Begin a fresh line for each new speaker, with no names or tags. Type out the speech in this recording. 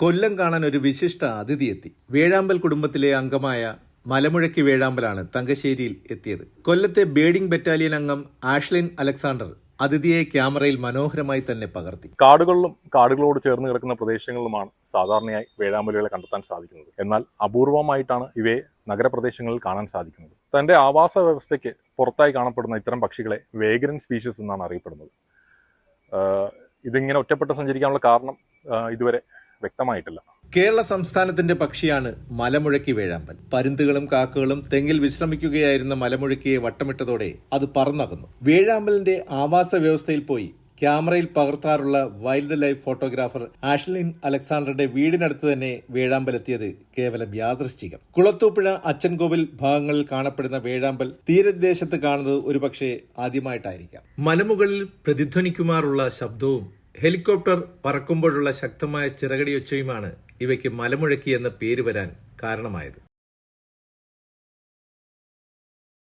കൊല്ലം കാണാൻ ഒരു വിശിഷ്ട അതിഥി എത്തി. വേഴാമ്പൽ കുടുംബത്തിലെ അംഗമായ മലമുഴക്കി വേഴാമ്പലാണ് തങ്കശ്ശേരിയിൽ എത്തിയത്. കൊല്ലത്തെ ബേഡിംഗ് ബറ്റാലിയൻ അംഗം ആഷ്ലിൻ അലക്സാണ്ടർ അതിഥിയെ ക്യാമറയിൽ മനോഹരമായി തന്നെ പകർത്തി.
കാടുകളിലും കാടുകളോട് ചേർന്ന് കിടക്കുന്ന പ്രദേശങ്ങളിലുമാണ് സാധാരണയായി വേഴാമ്പലുകളെ കണ്ടെത്താൻ സാധിക്കുന്നത്. എന്നാൽ അപൂർവമായിട്ടാണ് ഇവയെ നഗരപ്രദേശങ്ങളിൽ കാണാൻ സാധിക്കുന്നത്. തന്റെ ആവാസ വ്യവസ്ഥയ്ക്ക് പുറത്തായി കാണപ്പെടുന്ന ഇത്തരം പക്ഷികളെ വേഗ്രൻ സ്പീഷീസ് എന്നാണ് അറിയപ്പെടുന്നത്. ഇതിങ്ങനെ ഒറ്റപ്പെട്ട് സഞ്ചരിക്കാനുള്ള കാരണം ഇതുവരെ വ്യക്തമായിട്ടില്ല.
കേരള സംസ്ഥാനത്തിന്റെ പക്ഷിയാണ് മലമുഴക്കി വേഴാമ്പൽ. പരുന്തുകളും കാക്കകളും തെങ്ങിൽ വിശ്രമിക്കുകയായിരുന്ന മലമുഴക്കിയെ വട്ടമിട്ടതോടെ അത് പറന്നകന്നു. വേഴാമ്പലിന്റെ ആവാസ വ്യവസ്ഥയിൽ പോയി ക്യാമറയിൽ പകർത്താറുള്ള വൈൽഡ് ലൈഫ് ഫോട്ടോഗ്രാഫർ ആഷ്ലിൻ അലക്സാണ്ടറുടെ വീടിനടുത്ത് തന്നെ വേഴാമ്പലെത്തിയത് കേവലം യാദൃശ്ചികം. കുളത്തൂപ്പുഴ അച്ചൻകോവിൽ ഭാഗങ്ങളിൽ കാണപ്പെടുന്ന വേഴാമ്പൽ തീരദേശത്ത് കാണുന്നത് ഒരുപക്ഷെ ആദ്യമായിട്ടായിരിക്കാം. മലമുകളിൽ പ്രതിധ്വനിക്കുമാറുള്ള ശബ്ദവും ഹെലികോപ്റ്റർ പറക്കുമ്പോഴുള്ള ശക്തമായ ചിറകടിയൊച്ചയുമാണ് ഇവയ്ക്ക് മലമുഴക്കി എന്ന പേര് വരാൻ കാരണമായത്.